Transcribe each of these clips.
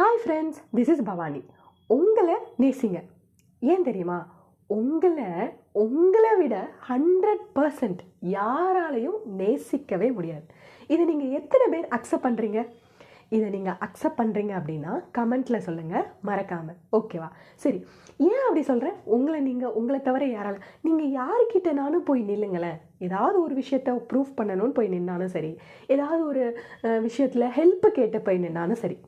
Hi friends this is Bhavani. உங்களை நேசிங்க. ஏன் தெரியுமா? உங்களை உங்களை விட ஹண்ட்ரட் பர்சன்ட் யாராலையும் நேசிக்கவே முடியாது. இதை நீங்கள் எத்தனை பேர் அக்செப்ட் பண்ணுறீங்க இதை நீங்கள் அக்செப்ட் பண்ணுறீங்க அப்படின்னா கமெண்ட்டில் சொல்லுங்கள் மறக்காமல் ஓகேவா சரி. ஏன் அப்படி சொல்கிறேன் உங்களை நீங்கள் உங்களை தவிர யாரால நீங்கள் யாருக்கிட்ட நானும் போய் நில்லுங்களேன். ஏதாவது ஒரு விஷயத்த ப்ரூஃப் பண்ணணும்னு போய் நின்னாலும் சரி. ஏதாவது ஒரு விஷயத்தில் ஹெல்ப் கேட்டு போய் நின்னாலும் சரி.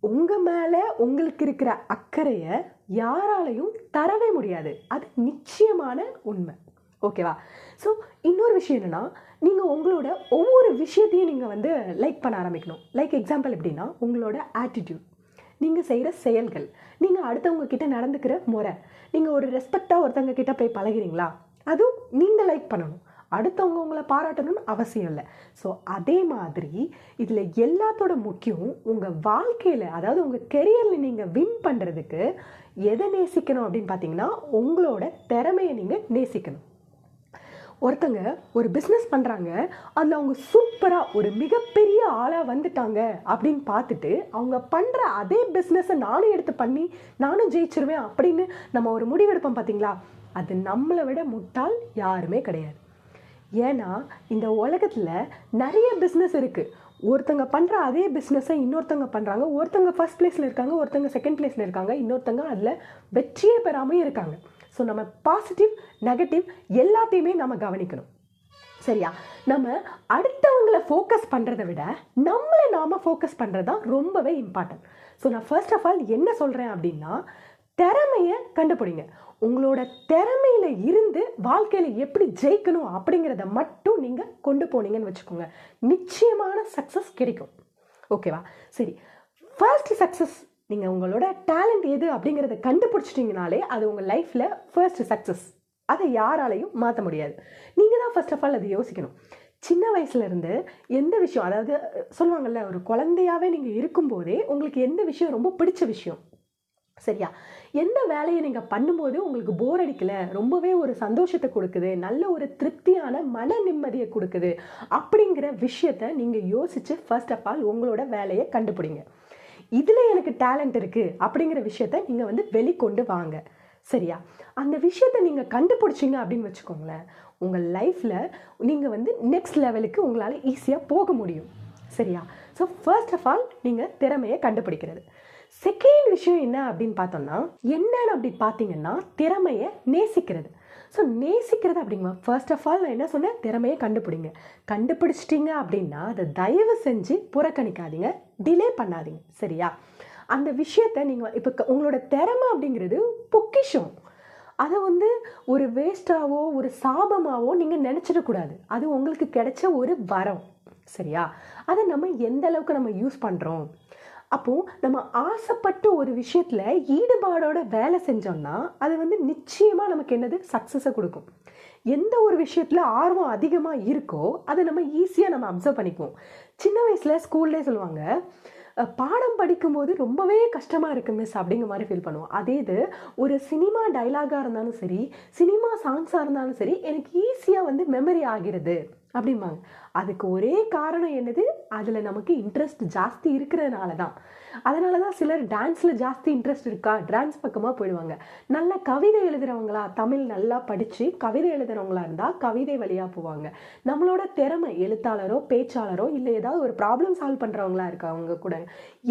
உங்கள் மேலே உங்களுக்கு இருக்கிற அக்கறையை யாராலையும் தரவே முடியாது. அது நிச்சயமான உண்மை. ஓகேவா ஸோ இன்னொரு விஷயம் என்னென்னா நீங்கள் உங்களோட ஒவ்வொரு விஷயத்தையும் நீங்கள் வந்து லைக் பண்ண ஆரம்பிக்கணும். லைக் எக்ஸாம்பிள் எப்படின்னா உங்களோட ஆட்டிடியூட் நீங்கள் செய்கிற செயல்கள். நீங்கள் அடுத்தவங்க கிட்ட நடந்துக்கிற முறை. நீங்கள் ஒரு ரெஸ்பெக்டாக ஒருத்தவங்க கிட்ட போய் பழகிறீங்களா? அதுவும் நீங்கள் லைக் பண்ணணும். அடுத்தவங்க உங்களை பாராட்டணும்னு அவசியம் இல்லை. ஸோ அதே மாதிரி இதில் எல்லாத்தோட முக்கியம் உங்கள் வாழ்க்கையில் அதாவது உங்கள் கெரியரில் நீங்கள் வின் பண்ணுறதுக்கு எதை நேசிக்கணும் அப்படின்னு பார்த்தீங்கன்னா உங்களோட திறமையை நீங்கள் நேசிக்கணும். ஒருத்தங்க ஒரு பிஸ்னஸ் பண்ணுறாங்க அதில் அவங்க சூப்பராக ஒரு மிகப்பெரிய ஆளாக வந்துட்டாங்க அப்படின்னு பார்த்துட்டு அவங்க பண்ணுற அதே பிஸ்னஸை நானும் எடுத்து பண்ணி நானும் ஜெயிச்சிருவேன் அப்படின்னு நம்ம ஒரு முடிவெடுப்போம் பார்த்தீங்களா அது நம்மளை விட முட்டாள் யாருமே கிடையாது. ஏன்னா இந்த உலகத்தில் நிறைய பிஸ்னஸ் இருக்குது ஒருத்தங்க பண்ணுற அதே பிஸ்னஸை இன்னொருத்தங்க பண்ணுறாங்க ஒருத்தங்க ஃபஸ்ட் பிளேஸில் இருக்காங்க ஒருத்தங்க செகண்ட் பிளேஸில் இருக்காங்க இன்னொருத்தங்க அதில் வெற்றியே பெறாமையும் இருக்காங்க. ஸோ நம்ம பாசிட்டிவ் நெகட்டிவ் எல்லாத்தையுமே நம்ம கவனிக்கணும். சரியா? நம்ம அடுத்தவங்களை ஃபோக்கஸ் பண்ணுறதை விட நம்மளை நாம் ஃபோக்கஸ் பண்ணுறது தான் ரொம்பவே இம்பார்ட்டன்ட் ஸோ நான் ஃபர்ஸ்ட் ஆஃப் ஆல் என்ன சொல்கிறேன் அப்படின்னா திறமையை கண்டுபிடிங்க. உங்களோட திறமையில இருந்து வாழ்க்கையில் எப்படி ஜெயிக்கணும் அப்படிங்கிறத மட்டும் நீங்கள் கொண்டு போனீங்கன்னு வச்சுக்கோங்க. நிச்சயமான சக்ஸஸ் கிடைக்கும். ஓகேவா சரி. ஃபர்ஸ்ட் சக்ஸஸ் நீங்கள் உங்களோட டேலண்ட் எது அப்படிங்கிறத கண்டுபிடிச்சிட்டிங்கனாலே அது உங்கள் லைஃப்பில் ஃபர்ஸ்ட் சக்ஸஸ் அதை யாராலையும் மாற்ற முடியாது. நீங்கள் தான் ஃபர்ஸ்ட் ஆஃப் ஆல் அதை யோசிக்கணும். சின்ன வயசுலேருந்து எந்த விஷயம் அதாவது சொல்லுவாங்கள்ல ஒரு குழந்தையாகவே நீங்கள் இருக்கும்போதே உங்களுக்கு எந்த விஷயம் ரொம்ப பிடிச்ச விஷயம்? சரியா? எந்த வேலையை நீங்கள் பண்ணும்போது உங்களுக்கு போர் அடிக்கலை? ரொம்பவே ஒரு சந்தோஷத்தை கொடுக்குது. நல்ல ஒரு திருப்தியான மன நிம்மதியை கொடுக்குது. அப்படிங்கிற விஷயத்த நீங்கள் யோசித்து ஃபர்ஸ்ட் ஆஃப் ஆல் உங்களோட வேலையை கண்டுபிடிங்க. இதில் எனக்கு டேலண்ட் இருக்குது அப்படிங்கிற விஷயத்த நீங்கள் வந்து வெளிக்கொண்டு வாங்க. சரியா? அந்த விஷயத்தை நீங்கள் கண்டுபிடிச்சிங்க அப்படின்னு வச்சுக்கோங்களேன் உங்கள் லைஃப்பில் நீங்கள் வந்து நெக்ஸ்ட் லெவலுக்கு உங்களால் ஈஸியாக போக முடியும். சரியா? ஸோ ஃபர்ஸ்ட் ஆஃப் ஆல் நீங்கள் திறமையை கண்டுபிடிக்கிறது. செகண்ட் விஷயம் என்ன அப்படின்னு பார்த்தோம்னா என்னன்னு அப்படி பார்த்தீங்கன்னா திறமையை நேசிக்கிறது. ஸோ நேசிக்கிறது அப்படிங்க ஃபர்ஸ்ட் ஆஃப் ஆல் நான் என்ன சொன்னேன்? திறமையை கண்டுபிடிங்க. கண்டுபிடிச்சிட்டிங்க அப்படின்னா அதை தயவு செஞ்சு புறக்கணிக்காதீங்க. டிலே பண்ணாதீங்க. சரியா? அந்த விஷயத்த நீங்கள் இப்போ உங்களோட திறமை அப்படிங்கிறது பொக்கிஷம். அதை வந்து ஒரு வேஸ்ட்டாவோ ஒரு சாபமாவோ நீங்கள் நினச்சிடக்கூடாது அது உங்களுக்கு கிடைச்ச ஒரு வரம். சரியா? அதை நம்ம எந்த அளவுக்கு நம்ம யூஸ் பண்ணுறோம் அப்போது நம்ம ஆசைப்பட்டு ஒரு விஷயத்தில் ஈடுபாடோட வேலை செஞ்சோம்னா அது வந்து நிச்சயமாக நமக்கு என்னது? சக்ஸஸை கொடுக்கும். எந்த ஒரு விஷயத்தில் ஆர்வம் அதிகமாக இருக்கோ அதை நம்ம ஈஸியாக நம்ம அப்சர்வ் பண்ணிக்குவோம். சின்ன வயசில் ஸ்கூல்லே சொல்லுவாங்க பாடம் படிக்கும்போது ரொம்பவே கஷ்டமாக இருக்குது மிஸ் அப்படிங்கிற மாதிரி ஃபீல் பண்ணுவோம். அதே இது ஒரு சினிமா டைலாகாக இருந்தாலும் சரி சினிமா சாங்ஸாக இருந்தாலும் சரி எனக்கு ஈஸியாக வந்து மெமரி ஆகிறது. அப்படிம்பாங்க. அதுக்கு ஒரே காரணம் என்னது? அதில் நமக்கு இன்ட்ரெஸ்ட் ஜாஸ்தி இருக்கிறதுனால தான் அதனால தான் சிலர் டான்ஸில் ஜாஸ்தி இன்ட்ரெஸ்ட் இருக்கா? டான்ஸ் பக்கமாக போயிடுவாங்க. நல்ல கவிதை எழுதுகிறவங்களா தமிழ் நல்லா படித்து கவிதை எழுதுகிறவங்களா இருந்தால் கவிதை வழியாக போவாங்க. நம்மளோட திறமை எழுத்தாளரோ பேச்சாளரோ இல்லை ஏதாவது ஒரு ப்ராப்ளம் சால்வ் பண்ணுறவங்களா இருக்கவங்க கூட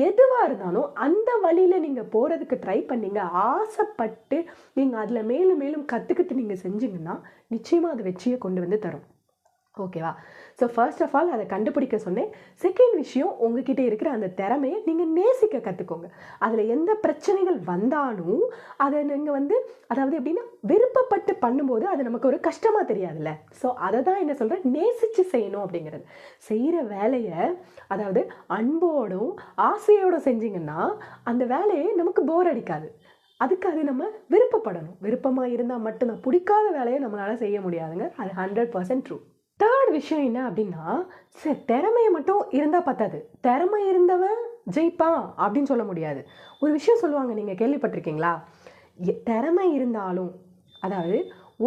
எதுவாக இருந்தாலும் அந்த வழியில் நீங்கள் போகிறதுக்கு ட்ரை பண்ணீங்க ஆசைப்பட்டு நீங்கள் அதில் மேலும் மேலும் கற்றுக்கிட்டு நீங்கள் செஞ்சீங்கன்னா நிச்சயமாக அது வெற்றியை கொண்டு வந்து தரும். ஓகேவா ஸோ ஃபர்ஸ்ட் ஆஃப் ஆல் அதை கண்டுபிடிக்க சொன்னேன். செகண்ட் விஷயம் உங்ககிட்ட இருக்கிற அந்த திறமையை நீங்கள் நேசிக்க கற்றுக்கோங்க அதில் எந்த பிரச்சனைகள் வந்தாலும் அதை நீங்கள் வந்து அதாவது எப்படின்னா விருப்பப்பட்டு பண்ணும்போது அது நமக்கு ஒரு கஷ்டமாக தெரியாதுல்ல. ஸோ அதை தான் என்ன சொல்கிறேன் நேசித்து செய்யணும் அப்படிங்கிறது. செய்கிற வேலையை அதாவது அன்போடும் ஆசையோடும் செஞ்சிங்கன்னா அந்த வேலையை நமக்கு போர் அடிக்காது. அதுக்கு அது நம்ம விருப்பப்படணும். விருப்பமாக இருந்தால் மட்டும்தான். பிடிக்காத வேலையை நம்மளால் செய்ய முடியாதுங்க. அது ஹண்ட்ரட் பர்சன்ட் ட்ரூ தேர்ட் விஷயம் என்ன அப்படின்னா சரி திறமையை மட்டும் இருந்தால் பத்தாது. திறமை இருந்தவன் ஜெயிப்பான் அப்படின்னு சொல்ல முடியாது. ஒரு விஷயம் சொல்லுவாங்க நீங்கள் கேள்விப்பட்டிருக்கீங்களா? திறமை இருந்தாலும் அதாவது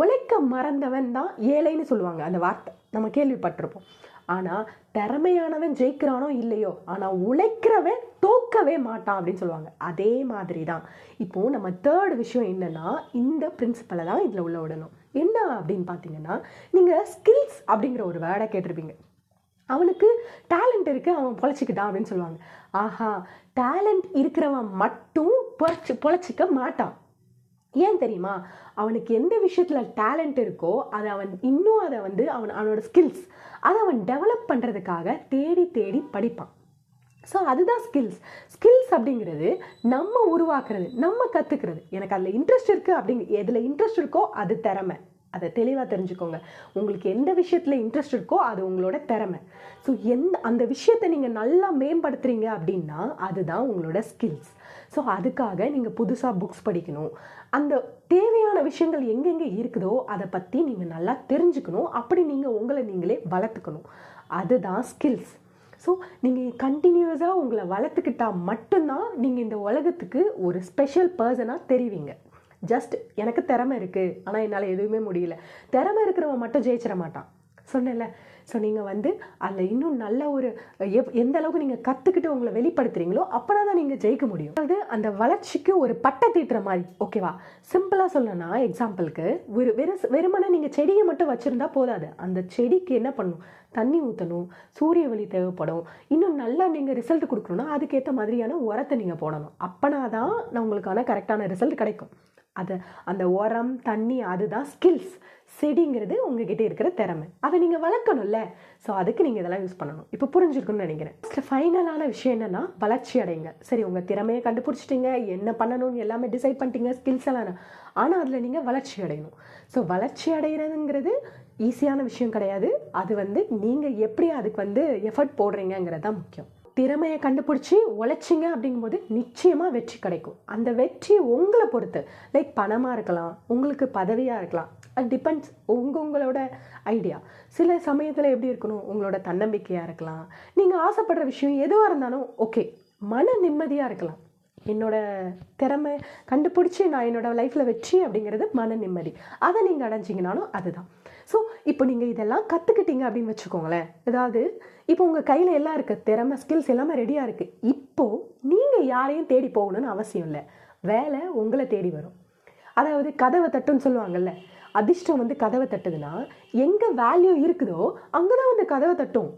உழைக்க மறந்தவன் தான் ஏழைன்னு சொல்லுவாங்க. அந்த வார்த்தை நம்ம கேள்விப்பட்டிருப்போம். ஆனால் திறமையானவன் ஜெயிக்கிறானோ இல்லையோ ஆனால் உழைக்கிறவன் தோக்கவே மாட்டான் அப்படின்னு சொல்லுவாங்க. அதே மாதிரி தான் இப்போது நம்ம தேர்ட் விஷயம் என்னென்னா இந்த பிரின்சிபலை தான் இதில் உள்ள விடணும். என்ன அப்படின்னு பார்த்தீங்கன்னா நீங்கள் ஸ்கில்ஸ் அப்படிங்கிற ஒரு வேர்டை கேட்டிருப்பீங்க. அவனுக்கு டேலண்ட் இருக்குது அவன் பொழைச்சிக்கிட்டான் அப்படின்னு சொல்லுவாங்க. ஆஹா டேலண்ட் இருக்கிறவன் மட்டும் பொழைச்சி பொழைச்சிக்க மாட்டான். ஏன் தெரியுமா? அவனுக்கு எந்த விஷயத்தில் டேலண்ட் இருக்கோ அதை அவன் இன்னும் அதை வந்து அவன் அவனோட ஸ்கில்ஸ் அதை அவன் டெவலப் பண்ணுறதுக்காக தேடி தேடி படிப்பான். ஸோ அதுதான் ஸ்கில்ஸ் ஸ்கில்ஸ் அப்படிங்கிறது நம்ம உருவாக்குறது நம்ம கற்றுக்கிறது எனக்கு அதில் இன்ட்ரெஸ்ட் இருக்குது அப்படிங்க எதில் இன்ட்ரெஸ்ட் இருக்கோ அது திறமை. அதை தெளிவாக தெரிஞ்சுக்கோங்க. உங்களுக்கு எந்த விஷயத்தில் இன்ட்ரெஸ்ட் இருக்கோ அது உங்களோட திறமை. ஸோ எந்த அந்த விஷயத்தை நீங்கள் நல்லா மேம்படுத்துறீங்க அப்படின்னா அதுதான் உங்களோட ஸ்கில்ஸ் ஸோ அதுக்காக நீங்கள் புதுசாக புக்ஸ் படிக்கணும். அந்த தேவையான விஷயங்கள் எங்கெங்கே இருக்குதோ அதை பற்றி நீங்கள் நல்லா தெரிஞ்சுக்கணும். அப்படி நீங்கள் உங்களை நீங்களே வளர்த்துக்கணும். அதுதான் ஸ்கில்ஸ் ஸோ நீங்கள் கண்டினியூஸாக உங்களை வளர்த்துக்கிட்டால் மட்டும்தான் நீங்கள் இந்த உலகத்துக்கு ஒரு ஸ்பெஷல் பர்சனாக தெரிவிங்க. ஜஸ்ட் எனக்கு திறமை இருக்குது ஆனால் என்னால் எதுவுமே முடியல. திறமை இருக்கிறவன் மட்டும் ஜெயிச்சிட மாட்டான். சொன்னேன்ல. ஸோ நீங்கள் வந்து அதில் இன்னும் நல்ல ஒரு எப் எந்த அளவுக்கு நீங்கள் கற்றுக்கிட்டு உங்களை வெளிப்படுத்துறீங்களோ அப்போனா தான் நீங்கள் ஜெயிக்க முடியும். அதாவது அந்த வளர்ச்சிக்கு ஒரு பட்டை தீட்டுற மாதிரி ஓகேவா சிம்பிளாக சொல்லணும்னா எக்ஸாம்பிளுக்கு ஒரு வெறு வெறுமனே நீங்கள் செடியை மட்டும் வச்சுருந்தா போதாது. அந்த செடிக்கு என்ன பண்ணணும் தண்ணி ஊற்றணும் சூரிய ஒளி தேவைப்படும். இன்னும் நல்லா நீங்கள் ரிசல்ட் கொடுக்கணும்னா அதுக்கேற்ற மாதிரியான உரத்தை நீங்கள் போடணும். அப்போனா தான் நான் உங்களுக்கான கரெக்டான ரிசல்ட் கிடைக்கும். அது அந்த உரம் தண்ணி அதுதான் ஸ்கில்ஸ் செடிங்கிறது உங்ககிட்ட இருக்கிற திறமை. அதை நீங்கள் வளர்க்கணும்ல. ஸோ அதுக்கு நீங்கள் இதெல்லாம் யூஸ் பண்ணணும். இப்போ புரிஞ்சிருக்குன்னு நினைக்கிறேன். ஃபைனலான விஷயம் என்னென்னா வளர்ச்சி அடைங்க சரி உங்கள் திறமையை கண்டுபிடிச்சிட்டிங்க. என்ன பண்ணணும்னு எல்லாமே டிசைட் பண்ணிட்டீங்க ஸ்கில்ஸ் எல்லாம் ஆனால் அதில் நீங்கள் வளர்ச்சி அடையணும். ஸோ வளர்ச்சி அடைகிறதுங்கிறது ஈஸியான விஷயம் கிடையாது. அது வந்து நீங்கள் எப்படி அதுக்கு வந்து எஃபர்ட் போடுறீங்கிறது தான் முக்கியம். திறமையை கண்டுபிடிச்சி உழைச்சிங்க அப்படிங்கும்போது நிச்சயமாக வெற்றி கிடைக்கும். அந்த வெற்றி உங்களை பொறுத்து. லைக் பணமாக இருக்கலாம். உங்களுக்கு பதவியாக இருக்கலாம். அட் டிபெண்ட்ஸ் உங்கள் உங்களோட ஐடியா சில சமயத்தில் எப்படி இருக்கணும்? உங்களோட தன்னம்பிக்கையாக இருக்கலாம். நீங்கள் ஆசைப்படுற விஷயம் எதுவாக இருந்தாலும் ஓகே மன நிம்மதியாக இருக்கலாம். என்னோட திறமை கண்டுபிடிச்சி நான் என்னோடய லைஃப்பில் வெற்றி அப்படிங்கிறது மன நிம்மதி. அதை நீங்கள் அடைஞ்சிங்கனாலும் அதுதான். ஸோ இப்போ நீங்கள் இதெல்லாம் கற்றுக்கிட்டீங்க அப்படின்னு வச்சுக்கோங்களேன். அதாவது இப்போ உங்கள் கையில் எல்லாம் இருக்குது திறமை ஸ்கில்ஸ் எல்லாமே ரெடியாக இருக்குது இப்போது நீங்கள் யாரையும் தேடி போகணும்னு அவசியம் இல்லை. வேலை உங்களை தேடி வரும். அதாவது கதவை தட்டுன்னு சொல்லுவாங்கல்ல அதிர்ஷ்டம் வந்து கதவை தட்டுதுன்னா எங்கே வேல்யூ இருக்குதோ அங்கே தான் வந்து கதவை தட்டும்.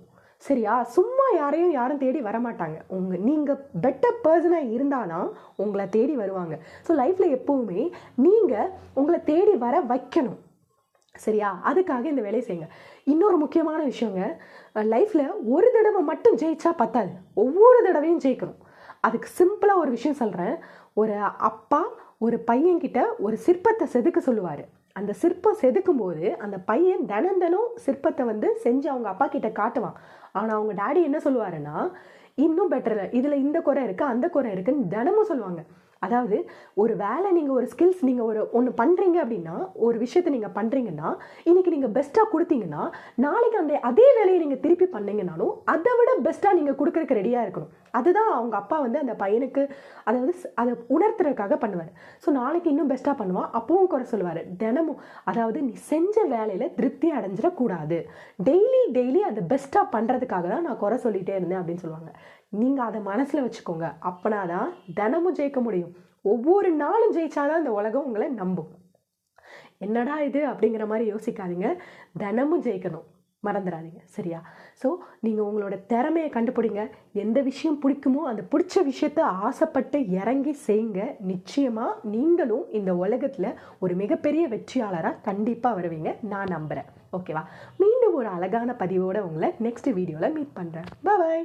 சரியா? சும்மா யாரையும் யாரும் தேடி வரமாட்டாங்க. உங்கள் நீங்கள் பெட்டர் பர்சனாக இருந்தாலும் உங்களை தேடி வருவாங்க. ஸோ லைஃப்பில் எப்போவுமே நீங்கள் உங்களை தேடி வர வைக்கணும். சரியா? அதுக்காக இந்த வேலையை செய்யுங்க. இன்னொரு முக்கியமான விஷயங்க லைஃப்பில் ஒரு தடவை மட்டும் ஜெயிச்சா பத்தாது. ஒவ்வொரு தடவையும் ஜெயிக்கணும். அதுக்கு சிம்பிளாக ஒரு விஷயம் சொல்கிறேன் ஒரு அப்பா ஒரு பையன்கிட்ட ஒரு சிற்பத்தை செதுக்க சொல்லுவார். அந்த சிற்பம் செதுக்கும் போது அந்த பையன் தினம் சிற்பத்தை வந்து செஞ்சு அவங்க அப்பா கிட்ட காட்டுவான். ஆனால் அவங்க டேடி என்ன சொல்லுவாருன்னா இன்னும் பெட்டர் இதில் இந்த குறை இருக்குது அந்த குறை இருக்குன்னு தினமும் சொல்லுவாங்க. அதாவது ஒரு வேலை நீங்கள் ஒரு ஸ்கில்ஸ் நீங்கள் ஒரு ஒன்று பண்ணுறீங்க அப்படின்னா ஒரு விஷயத்தை நீங்கள் பண்ணுறீங்கன்னா இன்றைக்கி நீங்கள் பெஸ்ட்டாக கொடுத்தீங்கன்னா நாளைக்கு அந்த அதே வேலையை நீங்கள் திருப்பி பண்ணீங்கனாலும் அதை விட பெஸ்ட்டாக நீங்கள் கொடுக்குறக்கு ரெடியாக இருக்கணும். அதுதான் அவங்க அப்பா வந்து அந்த பையனுக்கு அதாவது அதை உணர்த்துறதுக்காக பண்ணுவார். ஸோ நாளைக்கு இன்னும் பெஸ்ட்டாக பண்ணுவான். அப்பவும் குறை சொல்லுவார். தினமும் அதாவது நீ செஞ்ச வேலையில் திருப்தி அடைஞ்சிடக்கூடாது. டெய்லி டெய்லி அதை பெஸ்ட்டாக பண்ணுறதுக்காக தான் நான் குறை சொல்லிகிட்டே இருந்தேன் அப்படின்னு சொல்லுவாங்க. நீங்கள் அதை மனசில் வச்சுக்கோங்க. அப்பனா தான் தினமும் ஜெயிக்க முடியும். ஒவ்வொரு நாளும் ஜெயிச்சாதான் இந்த உலகம் உங்களை நம்பும். என்னடா இது அப்படிங்கிற மாதிரி யோசிக்காதீங்க. தினமும் ஜெயிக்கணும். மறந்துடாதீங்க. சரியா? ஸோ நீங்கள் உங்களோட திறமையை கண்டுபிடிங்க. எந்த விஷயம் பிடிக்குமோ அந்த பிடிச்ச விஷயத்த ஆசைப்பட்டு இறங்கி செய்யுங்க நிச்சயமாக நீங்களும் இந்த உலகத்தில் ஒரு மிகப்பெரிய வெற்றியாளராக கண்டிப்பாக வருவீங்க. நான் நம்புகிறேன் ஓகேவா மீண்டும் ஒரு அழகான பதிவோடு உங்களை நெக்ஸ்ட் வீடியோவில் மீட் பண்ணுறேன் பாய்